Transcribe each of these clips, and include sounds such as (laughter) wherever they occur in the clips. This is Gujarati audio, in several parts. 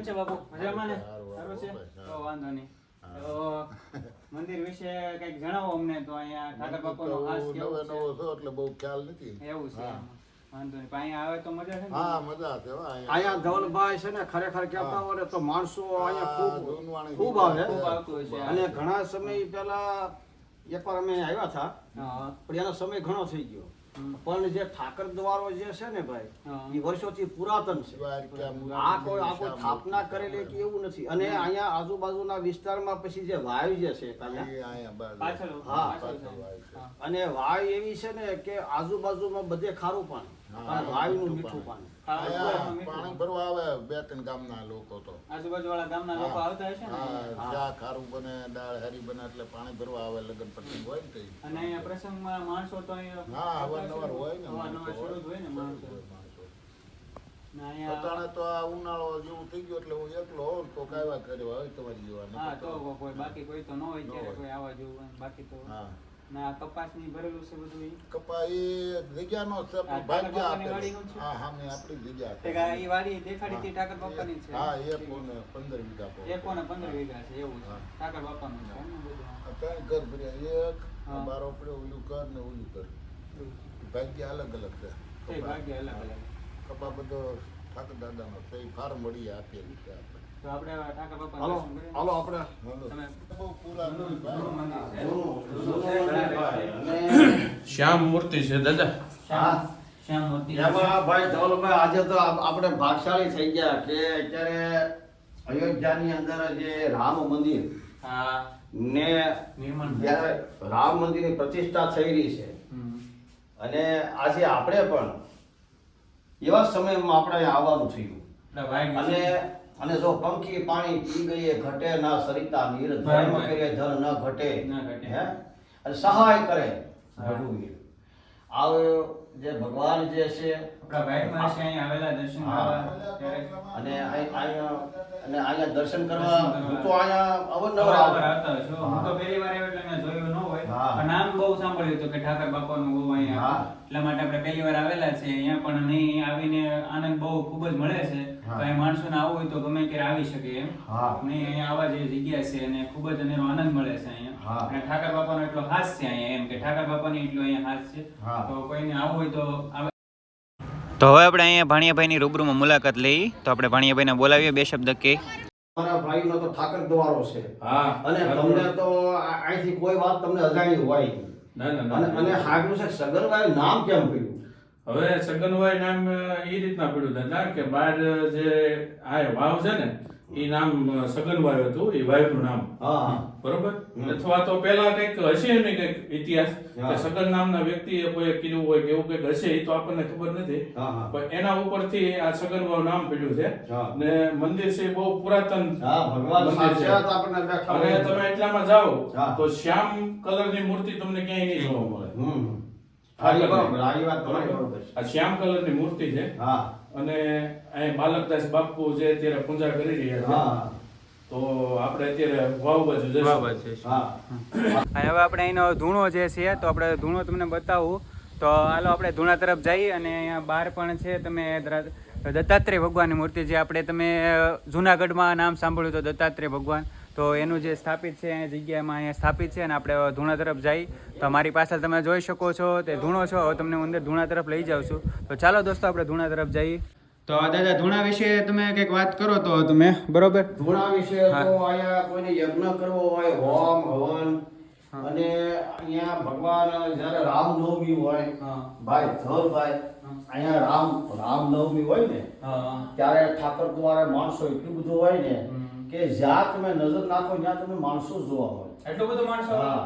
કેમ છે બાપુ? મજામાં ને? સારું, છે? તો વાંધો નહીં. મંદિર વિશે કંઈક જણાવો અમને તો અહીંયા ઠાકર બાપાનો ખાસ કેવો છે? નવો છો એટલે બહુ ખ્યાલ નથી. એવું છે વાંધો નહીં. અહીંયા આવે તો મજા છે હા મજા છે અહીંયા. ધવલભાઈ છે ને ખરેખર કહેતા હોય તો માણસો અહીંયા ખૂબ ખૂબ આવે. ખૂબ આવતું છે અને ઘણા સમય પહેલા એકવાર અમે આવ્યા હતા. પણ એનો સમય ઘણો થઈ ગયો. પણ જે ઠાકર દ્વારો જે છે ને ભાઈ એ વર્ષોથી પુરાતન છે. આ કોઈ આ કોઈ સ્થાપના કરેલી કે એવું નથી. અને અહીંયા આજુબાજુના વિસ્તારમાં પછી જે વાયુ જે છે હા. અને વાયુ એવી છે ને કે આજુબાજુમાં બધે ખારું પાણી. અને વાયુનું મીઠું પાણી. ભરવા આવે બે ત્રણ ગામના લોકો તો. આજુબાજુવાળા ગામના લોકો આવતા હશે ને? ખારું બને દાળ હરી બને એટલે પાણી ભરવા આવે લગન પ્રસંગ હોય ને અને અહીંયા પ્રસંગમાં માણસો તો અહીંયા હા અવારનવાર હોય ને અવારનવાર માણસો શરૂ જ હોય ને માણસો હોય માણસો. ને અહીંયા અટાણે તો આ ઉનાળો જેવું થઈ ગયો એટલે હું એકલો હોઉં ને કોક કર્યો હોય તમારી જેવા હા તો કોઈ બાકી કોઈ તો ન હોય ત્યારે કોઈ આવા જેવું બાકી તો હા ને આ કપાસની ભરેલું છે બધું કપા એ જગ્યાનો છે ભાગ્ય બાપાની છે? હા હા મેં આપણી જગ્યા તે આપેલી. વાડી દેખાડી હતી ઠાકર બાપાની જ છે હા એક કોને પંદર વીઘા પર. એક કોને પંદર વીઘા છે એવું છે હા. બાપા નું છે ઘર ભર્યા એક. બારો પડ્યો ઓલું કર ને ઓલું કર ભાગ્ય અલગ અલગ છે. ભાગ્ય અલગ અલગ. કપા બધો ઠાકર દાદાનો છે એ ફાર મળી આપેલી છે આપણે. તો આપણે ઠાકર બાપાનું હાલો હાલો આપણે. બહુ પુરાણું જૂનું મંદિર છે. જૂનું- જૂનું ભાઈ. અને (coughs) શ્યામ મૂર્તિ છે દાદા. શ્યામ એમાં ભાઈ ધવલભાઈ આજે તો આપણે ભાગશાળી થઈ ગયા કે અત્યારે અયોધ્યાની અંદર જે રામ મંદિર ને રામ મંદિરની પ્રતિષ્ઠા થઈ રહી છે. અને આજે આપણે પણ એવા સમયમાં આપણે આવવાનું થયું. અને અને જો પંખી પાણી પી ગઈએ ઘટે ના સરિતા નીર ધર્મ કરીએ ધન ન ઘટે હે? અને સહાય કરે. આવ જે ભગવાન જે છે. અને અને અહીંયા દર્શન કરવા હું તો અહીંયા અવરનવર આવતા હું તો પહેલી વાર એટલે મેં જોયું હા. નામ બહુ સાંભળ્યું હતું કે ઠાકર બાપાનું બહુ અહીંયા. એટલા માટે આપણે પહેલી વાર આવેલા છે અહીંયા પણ અહીં આવીને આનંદ બહુ ખૂબ જ મળે છે. તો અહીં માણસોને આવવું હોય તો ગમે ત્યારે આવી શકે એમ. નહીં અહીંયા આવા જેવી જગ્યા છે અને ખૂબ જ એનો આનંદ મળે છે અહીંયા. અને ઠાકર બાપાનો એટલો હાસ છે અહીંયા એમ કે ઠાકર બાપાની એટલો અહીંયા હાસ છે. તો કોઈને આવવું હોય તો આવે. તો હવે આપણે અહીંયા ભાણિયાભાઈની રૂબરૂમાં મુલાકાત લઈ. તો આપણે ભાણિયાભાઈને બોલાવીએ બે શબ્દ કે મારા ભાઈનો તો ઠાકર દ્વારો છે. હા અને તમને તો અહીંથી કોઈ વાત તમને અજાણી હોય. ના ના અને અને છે સગનભાઈ નામ કેમ પડ્યું? હવે સગનભાઈ નામ એ રીતના પડ્યું દાદા કે બાર જે આ વાવ છે ને એ નામ સગનભાઈ હતું એ વાવનું નામ. બરોબર? અથવા તો પેલા કંઈક હશે ને કંઈક ઇતિહાસ કે સગન નામના વ્યક્તિએ કોઈ કીધું હોય કે એવું કંઈક હશે એ તો આપણને ખબર નથી. પણ એના ઉપરથી આ સગનભાઈ નામ પડ્યું છે. ને મંદિર છે બહુ પુરાતન હા ભગવાન છે. અને તમે એટલામાં જાઓ. તો શ્યામ કલરની મૂર્તિ તમને ક્યાંય નહીં જોવા મળે. શ્યામ કલરની મૂર્તિ છે. હા. અને અહીં માલકદાસ બાપુ જે અત્યારે પૂજા કરી રહ્યા છે હા. તો આપણે અત્યારે વાવ બાજુ જઈશું. હા. હવે આપણે અહીંનો ધૂણો જે છે તો આપણે ધૂણો તમને બતાવું. તો હાલો આપણે ધૂણા તરફ જઈએ અને અહીંયા બહાર પણ છે તમે દત્તાત્રેય ભગવાનની મૂર્તિ જે આપણે તમે જુનાગઢમાં નામ સાંભળ્યું તો દત્તાત્રેય ભગવાન. તો એનું જે સ્થાપિત છે એ જગ્યામાં અહીંયા સ્થાપિત છે અને આપણે ધૂણા તરફ જઈ તો મારી પાછળ તમે જોઈ શકો છો તે ધૂણો છો હવે તમને હું અંદર ધૂણા તરફ લઈ જાઉં છું. તો ચાલો દોસ્તો આપણે ધૂણા તરફ જઈએ. તો દાદા ધૂણા વિશે તમે કંઈક વાત કરો તો તમે બરોબર? ધૂણા વિશે તો અહીંયા કોઈને યજ્ઞ કરવો હોય હોમ હવન અને અહીંયા ભગવાન જ્યારે રામનવમી હોય ભાઈ ધવલભાઈ હા. અહીંયા રામ રામનવમી હોય ને ત્યારે ઠાકર દ્વારા માણસો એટલું બધું હોય ને. કે જ્યાં તમે નજર નાખો ત્યાં તમે માણસો જોવા મળે એટલો બધો માણસો? હા.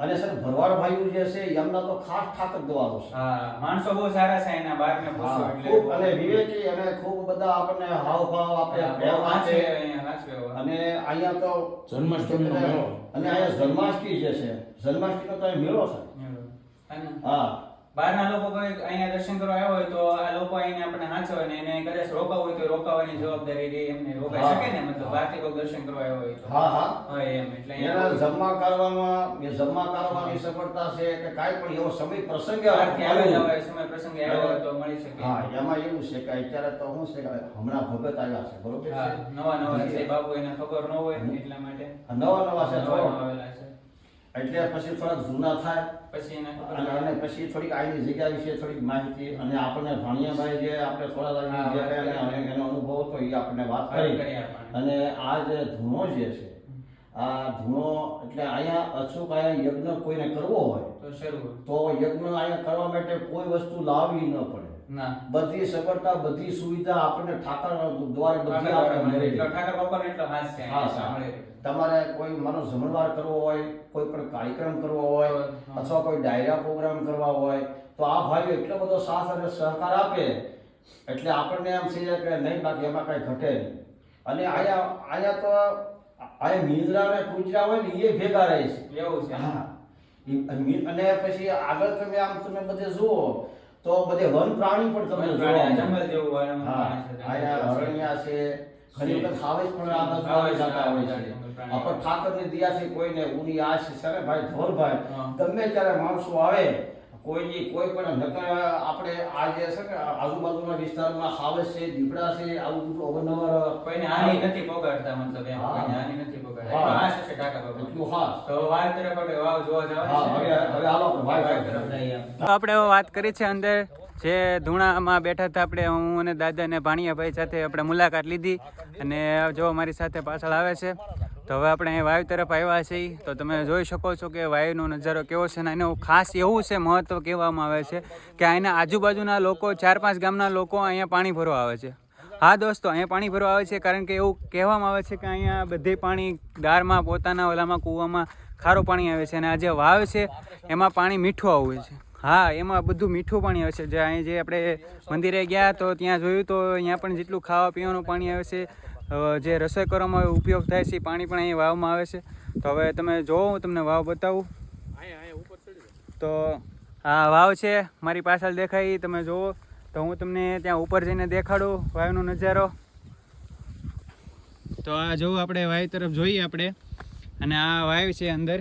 અને સર ભરવાડ ભાઈઓ જે છે એમના તો ખાસ ઠાકર દ્વારો છે. હા માણસો બહુ સારા છે એના બાર ને પૂછો એટલે અને વિવેકી અને ખૂબ બધા આપણને હાવભાવ આપે પ્રેમ વાંચે આપે. અહીંયા અને અહીંયા તો જન્માષ્ટમી મેળો. અને અહીંયા જન્માષ્ટમી જે છે જન્માષ્ટમીનો તો મેળો છે. હા. બહારના લોકો કોઈ અહીંયા દર્શન કરવા આવ્યા હોય તો આ લોકો આઈને આપણે હાંચવે ને એને કદાચ રોકાવું હોય તો રોકાવાની જવાબદારી રહે એમને રોકાઈ શકે ને મતલબ બહારથી કોઈ દર્શન કરવા આવ્યા હોય તો. હા હા. હોય એમ એટલે એના અહીંયા જમા કરવામાં એ જમા કરવાની સફળતા છે કે કાંઈ પણ એવો સમય પ્રસંગે આવે સમય પ્રસંગે આવ્યા હોય તો મળી શકે. હા એમાં એવું છે કે અત્યારે તો શું છે કે હમણાં ભગત આવ્યા છે બરોબર છે? નવા નવા છે બાબુ એને ખબર ન હોય એટલા માટે. નવા નવા છે નવા આવેલા છે. એટલે પછી થોડાક જૂના થાય. પછી એને અને પછી થોડીક આની જગ્યા વિશે થોડીક માહિતી અને આપણને ભાણિયાભાઈ જે આપણે થોડા. એને- અનુભવ હતો એ આપણને વાત કરી. અને આ જે ધૂણો જે છે આ ધૂણો એટલે અહીંયા અચૂક અહીંયા યજ્ઞ કોઈને કરવો હોય તો યજ્ઞ અહીંયા કરવા માટે કોઈ વસ્તુ લાવવી ન પડે. ના. બધી સગવડતા બધી સુવિધા આપણને ઠાકર દ્વારા બધી આપણે. ઠાકર બાપાનો એટલો હાથ છે હા રહે. તમારે કોઈ માનો જમણવાર કરવો હોય કોઈ પણ કાર્યક્રમ કરવો હોય અથવા કોઈ ડાયરા પ્રોગ્રામ કરવા હોય તો આ ભાઈઓ એટલો બધો સાથ અને સહકાર આપે એટલે આપણને એમ થઈ જાય કે નહીં બાકી એમાં કઈ ઘટે નહીં. અને અહીંયા અહીંયા તો અહીંયા મીંદડા અને કુંજરા હોય ને એ ભેગા રહે છે. એવું છે. હા. અને પછી આગળ તમે આમ તમે બધે જુઓ તો બધે વન પ્રાણી પણ તમને જોવા. જંગલ જેવું અહીંયા જેવું છે. ઘણી વખત હાવેજ પણ આ બાજુ જતા હોય છે જંગલ પ્રાણી. દિયા છે કોઈને ઉની આ છે સરે ભાઈ ધોરભાઈ. ગમે ત્યારે માણસો આવે કોઈની કોઈ પણ નકર આપણે આ જે છે ને આજુબાજુના વિસ્તારમાં ખાવે છે દીપડા છે આવું બધું અવનવર કોઈને હાની નથી પોગાડતા મતલબ એમ હાની નથી છે બાપા એટલું તો તરફ આપણે વાવ જોવા હા જવાનું હવે હવે હાલો આપણે ભાઈ તરફ જઈએ આપણે વાત કરી છે અંદર. જે ધૂણામાં બેઠા હતા આપણે હું અને દાદા અને ભાણિયાભાઈ સાથે આપણે મુલાકાત લીધી. અને જો મારી સાથે પાછળ આવે છે. તો હવે આપણે અહીં વાયુ તરફ આવ્યા છીએ. તો તમે જોઈ શકો છો કે વાયુનો નજારો કેવો છે અને એનું ખાસ એવું છે મહત્ત્વ કહેવામાં આવે છે કે અહીંના આજુબાજુના લોકો ચાર પાંચ ગામના લોકો અહીંયા પાણી ભરવા આવે છે. હા દોસ્તો અહીંયા પાણી ભરવા આવે છે કારણ કે એવું કહેવામાં આવે છે કે અહીંયા બધે પાણી દારમાં પોતાના ઓલામાં કૂવામાં ખારું પાણી આવે છે અને આ જે વાવ છે એમાં પાણી મીઠું આવે છે. હા એમાં બધું મીઠું પાણી આવે છે. જે અહીં જે આપણે મંદિરે ગયા તો ત્યાં જોયું તો અહીંયા પણ જેટલું ખાવા પીવાનું પાણી આવે છે જે રસોઈ કરવામાં ઉપયોગ થાય છે એ પાણી પણ અહીં વાવમાં આવે છે. તો હવે તમે જોવો હું તમને વાવ બતાવું. તો આ વાવ છે મારી પાછળ દેખાય તમે જોવો. તો હું તમને ત્યાં ઉપર જઈને દેખાડું વાયુનો નજારો. તો આ જોવું આપણે વાયુ તરફ જોઈએ આપણે. અને આ વાયુ છે અંદર.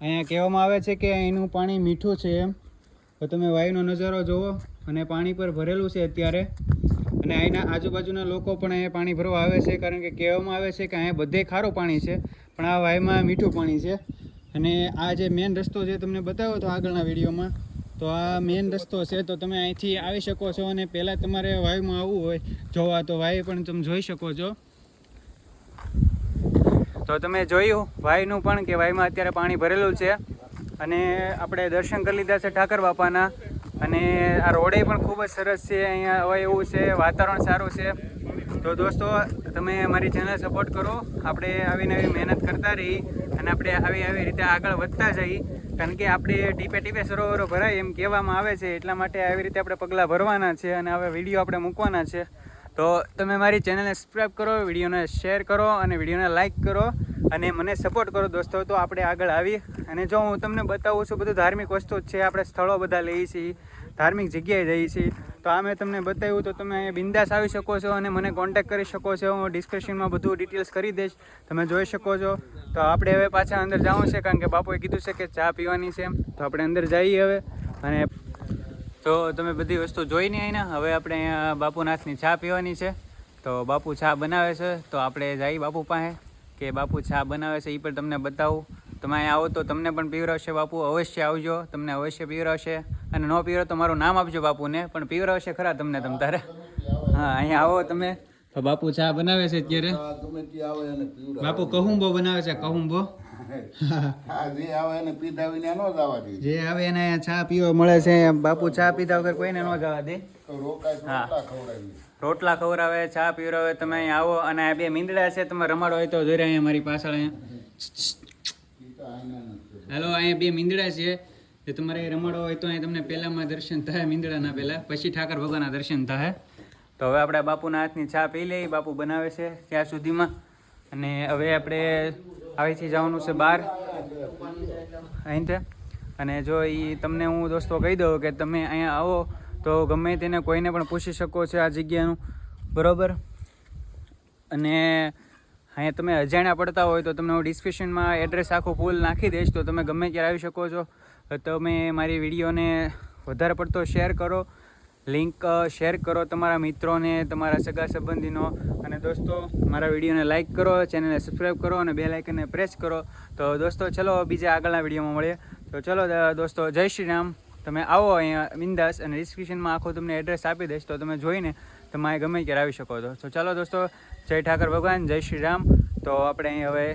અહીંયા કહેવામાં આવે છે કે એનું પાણી મીઠું છે એમ. તો તમે વાયુનો નજારો જુઓ અને પાણી પર ભરેલું છે અત્યારે. અને અહીંના આજુબાજુના લોકો પણ અહીંયા પાણી ભરવા આવે છે કારણ કે કહેવામાં આવે છે કે અહીંયા બધે ખારું પાણી છે, પણ આ વાયુમાં મીઠું પાણી છે. અને આ જે મેન રસ્તો જે તમને બતાવ્યો તો આગળના વિડીયોમાં. તો આ મેઇન રસ્તો છે. તો તમે અહીંથી આવી શકો છો અને પહેલાં તમારે વાયુમાં આવવું હોય, જોવા તો વાયુ પણ તમે જોઈ શકો છો. તો તમે જોયું વાયુનું પણ કે વાયુમાં અત્યારે પાણી ભરેલું છે. અને આપણે દર્શન કરી લીધા છે ઠાકર બાપાના. અને આ રોડે પણ ખૂબ જ સરસ છે. અહીંયા હવે એવું છે, વાતાવરણ સારું છે. તો દોસ્તો, તમે અમારી ચેનલ સપોર્ટ કરો. આપણે આવી નવી મહેનત કરતા રહી અને આપણે આવી આવી રીતે આગળ વધતા જઈએ કારણ કે આપણે ટીપે ટીપે સરોવરો ભરાય એમ કહેવામાં આવે છે, એટલા માટે આવી રીતે આપણે પગલાં ભરવાના છે અને હવે વીડિયો આપણે મૂકવાના છે. તો તમે મારી ચેનલને સબસ્ક્રાઈબ કરો, વિડીયોને શેર કરો અને વિડીયોને લાઇક કરો. અને મને સપોર્ટ કરો દોસ્તો, તો આપણે આગળ આવી. અને જો હું તમને બતાવું છું, બધું ધાર્મિક વસ્તુ જ છે. આપણે સ્થળો બધા લઈએ છીએ, ધાર્મિક જગ્યાએ જઈએ છીએ. તો આ મેં તમને બતાવ્યું, તો તમે અહીંયા બિંદાસ આવી શકો છો અને મને કોન્ટેક્ટ કરી શકો છો. હું ડિસ્ક્રિપ્શનમાં બધું ડિટેલ્સ કરી દઈશ. તમે જોઈ શકો છો. તો આપણે હવે પાછા અંદર જવું છે, કારણ કે બાપુએ કીધું છે કે ચા પીવાની છે તો આપણે અંદર જઈએ હવે. અને તો તમે બધી વસ્તુ જોઈને આવીને હવે આપણે અહીંયા બાપુનાથની ચા પીવાની છે. તો બાપુ ચા બનાવે છે. તો આપણે જઈએ બાપુ પાસે. કે બાપુ ચા બનાવે છે એ પણ તમને બતાવું. તમે અહીંયા આવો તો તમને પણ પીવરાવશે બાપુ અવશ્ય આવજો તમને અવશ્ય પીવરાવશે. અને ન પીવરો તો મારું નામ આપજો બાપુને પણ પીવરાવશે ખરા તમને તમ તારે. હા અહીંયા આવો તમે. તો બાપુ ચા બનાવે છે અત્યારે. બાપુ કહુંબો બનાવે છે કહુંબો. જે આવે એને પીધા વિના ન જવા દે. જે આવે એને અહીંયા ચા પીવા મળે છે બાપુ ચા પીધા વગર કોઈને ન જવા દે. રોકાય ખવડાવીએ. રોટલા ખવડાવે, ચા પીવડાવે, તમે અહીં આવો અને આ બે મીંદડા છે, તમે રમાડો હોય તો જોઈ રહ્યા મારી પાછળ અહીંયા. હેલો, અહીંયા બે મીંદડા છે. જે તમારે રમાડો હોય તો અહીં તમને પહેલામાં દર્શન થાય, મીંદડાના પહેલાં. પછી ઠાકર ભગવાનના દર્શન થાય. તો હવે આપણે બાપુના હાથની ચા પી લઈએ, બાપુ બનાવે છે ત્યાં સુધીમાં. અને હવે આપણે આવીથી જવાનું છે બહાર. અહીંથી. અને જો એ તમને હું દોસ્તો કહી દઉં કે તમે અહીંયા આવો. તો ગમે તેને કોઈને પણ પૂછી શકો છો આ જગ્યાનું. બરાબર? અને અહીંયા તમે અજાણ્યા પડતા હોય તો તમને હું ડિસ્ક્રિપ્શનમાં એડ્રેસ આખું ફૂલ નાખી દઈશ. તો તમે ગમે ત્યારે આવી શકો છો. તમે મારી વિડીયોને વધારે પડતો શેર કરો. લિંક શેર કરો તમારા મિત્રોને, તમારા સગા સંબંધીનો. અને દોસ્તો, મારા વિડીયોને લાઇક કરો ચેનલને સબસ્ક્રાઈબ કરો અને બે લાઇકને પ્રેસ કરો. તો દોસ્તો, ચલો બીજા આગળના વિડીયોમાં મળીએ. તો ચલો દોસ્તો, જય શ્રી રામ. તમે આવો અહીંયા બિંદાસ અને ડિસ્ક્રિપ્શનમાં આખું તમને એડ્રેસ આપી દઈશ, તો તમે જોઈને તમે ગમે ત્યારે આવી શકો છો. તો ચાલો દોસ્તો, જય ઠાકર ભગવાન, જય શ્રી રામ. તો આપણે અહીં હવે